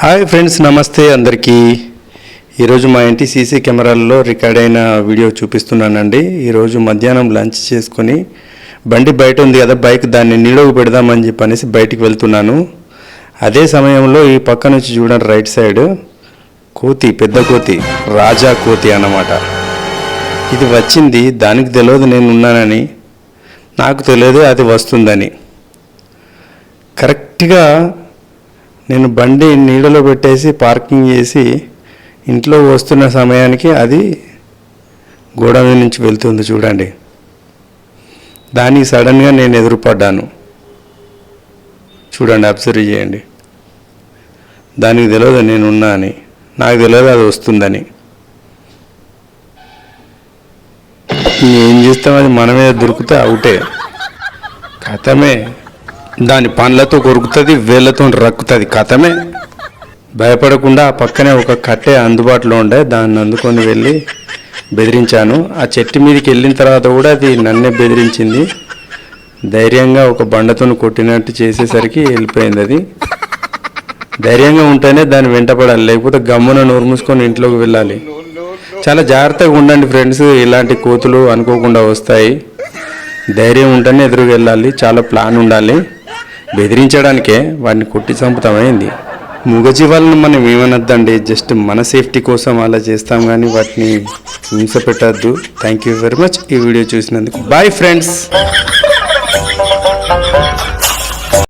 Hi friends నమస్తే అందరికీ. ఈరోజు మా ఇంటి సీసీ కెమెరాల్లో రికార్డ్ అయిన వీడియో చూపిస్తున్నానండి. ఈరోజు మధ్యాహ్నం లంచ్ చేసుకొని బండి బయట ఉంది కదా బైక్ దాన్ని నీడకు పెడదామని చెప్పి అనేసి బయటికి వెళ్తున్నాను. అదే సమయంలో ఈ పక్క నుంచి చూడండి రైట్ సైడ్ కోతి పెద్ద కోతి రాజా కోతి అన్నమాట. ఇది వచ్చింది దానికి తెలియదు నేను ఉన్నానని. నాకు తెలియదు అది వస్తుందని. కరెక్ట్గా నేను బండి నీడలో పెట్టేసి పార్కింగ్ చేసి ఇంట్లో వస్తున్న సమయానికి అది గోడౌన్ నుంచి వెళ్తుంది చూడండి. దానికి సడన్గా నేను ఎదురుపడ్డాను. చూడండి అబ్జర్వ్ చేయండి. దానికి తెలియదు నేను ఉన్నా అని. నాకు తెలియదు అది వస్తుందని. ఏం చేస్తాం? అది మన మీద దొరికితే అవుటే. కథమే. దాని పండ్లతో కొరుకుతుంది వేళ్ళతో రక్కుతుంది కథమే. భయపడకుండా ఆ పక్కనే ఒక కట్టె అందుబాటులో ఉండే దాన్ని అందుకొని వెళ్ళి బెదిరించాను. ఆ చెట్టు మీదకి వెళ్ళిన తర్వాత కూడా అది నన్నే బెదిరించింది. ధైర్యంగా ఒక బండతో కొట్టినట్టు చేసేసరికి వెళ్ళిపోయింది అది. ధైర్యంగా ఉంటేనే దాన్ని వెంటపడాలి లేకపోతే గమ్మున నోరు మూసుకొని ఇంట్లోకి వెళ్ళాలి. చాలా జాగ్రత్తగా ఉండండి ఫ్రెండ్స్ ఇలాంటి కోతులు అనుకోకుండా వస్తాయి. ధైర్యం ఉంటేనే ఎదురుకు వెళ్ళాలి చాలా ప్లాన్ ఉండాలి. బెదిరించడానికే వాడిని కొట్టి చంపుతామైంది మూగజీవాలను మనం ఏమనొద్దండి? జస్ట్ మన సేఫ్టీ కోసం అలా చేస్తాం కానీ వాటిని హింస పెట్టద్దు. థ్యాంక్ యూ వెరీ మచ్ ఈ వీడియో చూసినందుకు. Bye friends!